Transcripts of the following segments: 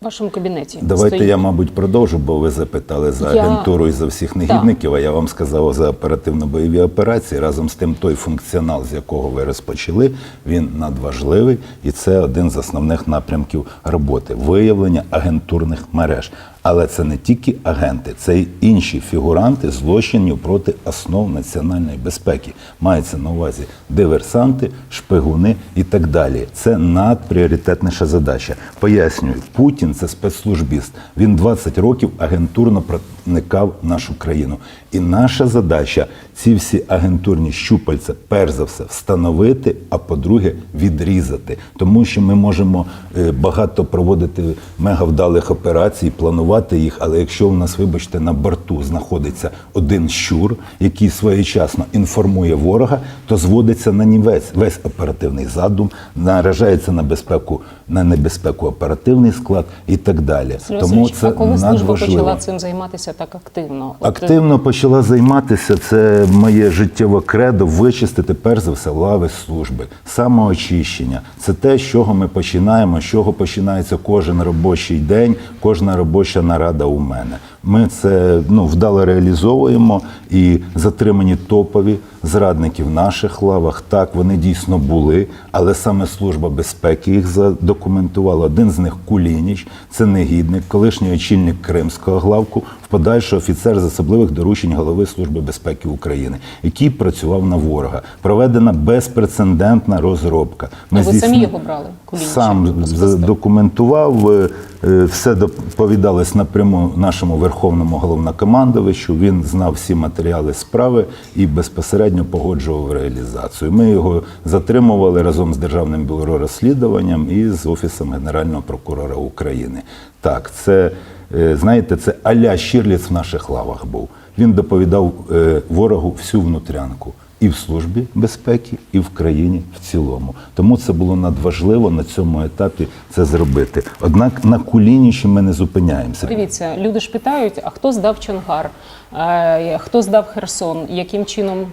В вашому кабінеті Давайте стоїть. я, мабуть, продовжу, бо ви запитали за Я- агентуру і за всіх негідників. А я вам сказав за оперативно-бойові операції. Разом з тим, той функціонал, з якого ви розпочали, він надважливий, і це один з основних напрямків роботи виявлення агентурних мереж. Але це не тільки агенти, це й інші фігуранти злочинів проти основ національної безпеки. Мається на увазі диверсанти, шпигуни і так далі. Це надпріоритетніша задача. Пояснюю, Путін це спецслужбіст. Він 20 років агентурно проникав нашу країну. І наша задача ці всі агентурні щупальця, перш за все, встановити, а по-друге, відрізати. Тому що ми можемо е, багато проводити мегавдалих операцій, планувати їх, але якщо у нас, вибачте, на борту знаходиться один щур, який своєчасно інформує ворога, то зводиться на нівець весь оперативний задум, наражається на безпеку, на небезпеку оперативний склад і так далі. Сергій Тому це а коли служба надважливо. почала цим займатися так активно? От, Активно почала займатися це моє життєве кредо вичистити перш за все лави служби, самоочищення. Це те, з чого ми починаємо, з чого починається кожен робочий день, кожна робоча нарада у мене. Ми це ну вдало реалізовуємо і затримані топові зрадники в наших лавах. Так вони дійсно були, але саме служба безпеки їх задокументувала. Один з них Кулініч, це негідник, колишній очільник Кримського главку, в подальший офіцер з особливих доручень голови Служби безпеки України, який працював на ворога. Проведена безпрецедентна розробка. ви самі його брали, Кулініча, Сам документував, е, е, все доповідалось напряму нашому верховному головнокомандовищу. Він знав всі матеріали справи і безпосередньо погоджував реалізацію. Ми його затримували разом з Державним бюро розслідуванням і з Офісом Генерального прокурора України. Так, це е, знаєте, це аля Щірліц в наших лавах був. Він доповідав е, ворогу всю внутрянку. І в службі безпеки, і в країні в цілому. Тому це було надважливо на цьому етапі це зробити. Однак на Кулінічі ми не зупиняємося. Дивіться, люди ж питають, а хто здав Чонгар, Е, хто здав Херсон, яким чином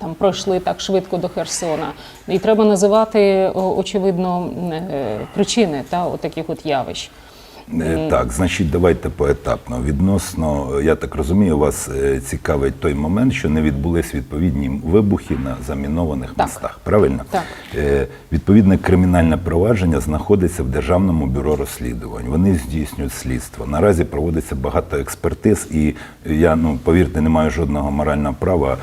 там пройшли так швидко до Херсона. І треба називати очевидно е, причини та от таких от явищ. Е, Так, значить, давайте поетапно. Відносно, я так розумію, вас е, цікавить той момент, що не відбулись відповідні вибухи на замінованих Так. містах. Правильно? Так. Е, Відповідне кримінальне провадження знаходиться в Державному бюро розслідувань. Вони здійснюють слідство. Наразі проводиться багато експертиз, і я ну повірте, не маю жодного морального права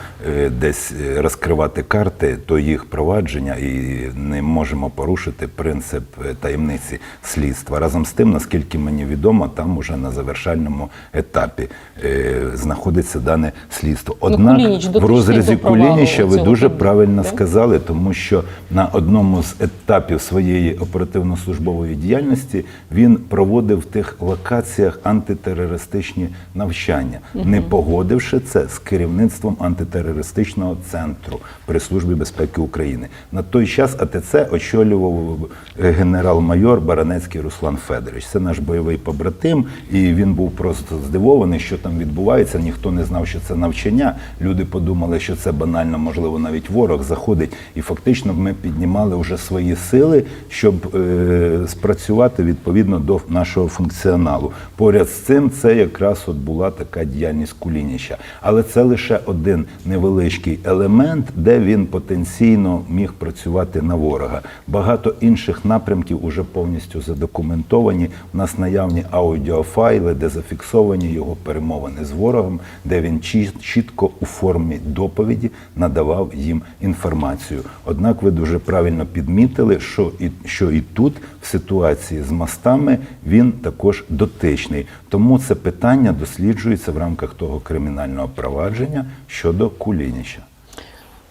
десь розкривати карти то їх провадження, і не можемо порушити принцип таємниці слідства. Разом з тим, наскільки мені відомо, там уже на завершальному етапі е, знаходиться дане слідство. Однак Кулініч в розрізі Кулініча ви дуже підрозділу, правильно так? сказали, тому що на одному з етапів своєї оперативно-службової діяльності він проводив в тих локаціях антитерористичні навчання, не погодивши це з керівництвом антитерористичного центру при службі безпеки України. На той час АТЦ очолював е, генерал-майор Баранецький Руслан Федорович. Це наш бойовий побратим, і він був просто здивований, що там відбувається. Ніхто не знав, що це навчання. Люди подумали, що це банально, можливо, навіть ворог заходить. І фактично ми піднімали вже свої сили, щоб е, спрацювати відповідно до нашого функціоналу. Поряд з цим це якраз от була така діяльність Кулініча. Але це лише один невеличкий елемент, де він потенційно міг працювати на ворога. Багато інших напрямків уже повністю задокументовані. У нас наявні аудіофайли, де зафіксовані його перемовини з ворогом, де він чітко у формі доповіді надавав їм інформацію. Однак ви дуже правильно підмітили, що і що і тут, в ситуації з мостами, він також дотичний. Тому це питання досліджується в рамках того кримінального провадження щодо Кулініча.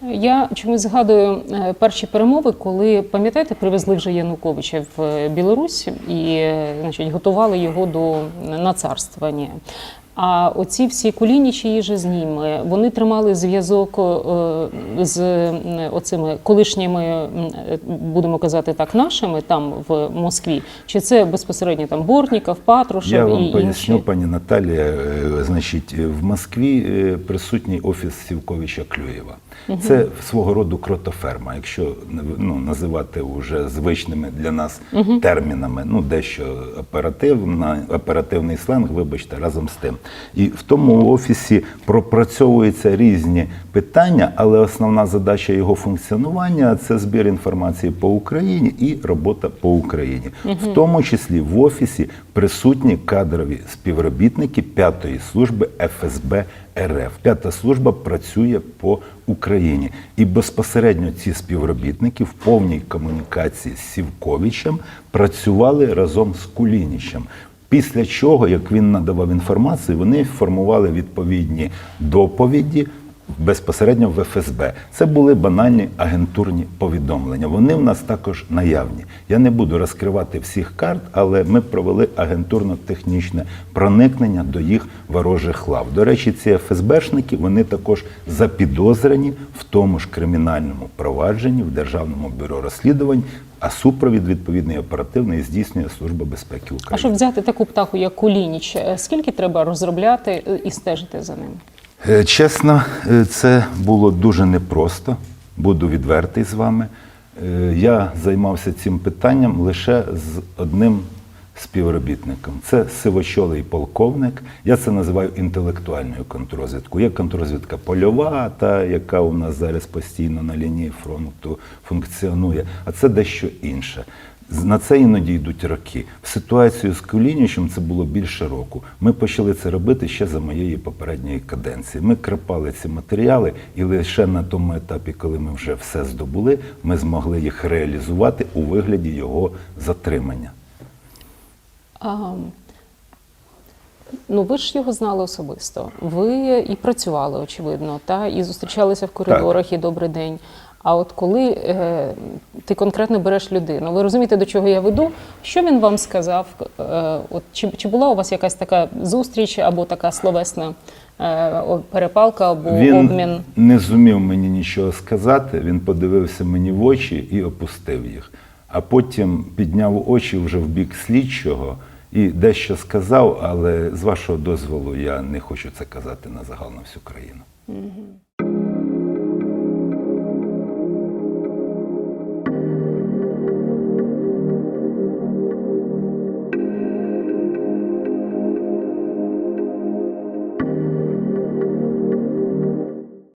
Я чомусь згадую е, перші перемови, коли пам'ятаєте, привезли вже Януковича в е, Білорусь і е, значить, готували його до нацарствування. А оці всі Кулінічі і же з ними, вони тримали зв'язок е, з оцими колишніми, е, будемо казати так, нашими там в Москві. Чи це безпосередньо там Бортніков, Патрушев Я вам і поясню, інші? пані Наталія. е, Значить, е, в Москві е, присутній офіс Сівковича Клюєва. Це свого роду кротоферма, якщо ну, називати вже звичними для нас термінами, ну дещо оперативна, оперативний сленг, вибачте, разом з тим. І в тому офісі пропрацьовуються різні питання, але основна задача його функціонування це збір інформації по Україні і робота по Україні, в тому числі в офісі присутні кадрові співробітники п'ятої служби ФСБ РФ. П'ята служба працює по Україні, і безпосередньо ці співробітники в повній комунікації з Сівковичем працювали разом з Кулінічем. Після чого, як він надавав інформацію, вони формували відповідні доповіді безпосередньо в ФСБ. Це були банальні агентурні повідомлення. Вони в нас також наявні. Я не буду розкривати всіх карт, але ми провели агентурно-технічне проникнення до їх ворожих лав. До речі, ці ФСБшники вони також запідозрені в тому ж кримінальному провадженні в Державному бюро розслідувань. А супровід відповідний оперативний здійснює Служба безпеки України. А щоб взяти таку птаху, як Кулініч, е, скільки треба розробляти е, і стежити за ним? Е, Чесно, е, це було дуже непросто, буду відвертий з вами. Е, Я займався цим питанням лише з одним співробітником. Це сивочолий полковник. Я це називаю інтелектуальною контррозвідкою. Є контррозвідка польова, та яка у нас зараз постійно на лінії фронту функціонує, а це дещо інше. На це іноді йдуть роки. В ситуацію з Кулінічем це було більше року. Ми почали це робити ще за моєї попередньої каденції. Ми крапали ці матеріали, і лише на тому етапі, коли ми вже все здобули, ми змогли їх реалізувати у вигляді його затримання. А, ну, ви ж його знали особисто. Ви і працювали, очевидно, та і зустрічалися в коридорах, і добрий день. А от коли е, ти конкретно береш людину, ви розумієте, до чого я веду? Що він вам сказав? Е, от, чи, чи була у вас якась така зустріч або така словесна е, перепалка або Він обмін? не зумів мені нічого сказати. Він подивився мені в очі і опустив їх. А потім підняв очі вже в бік слідчого і дещо сказав, але з вашого дозволу я не хочу це казати на загал на всю країну.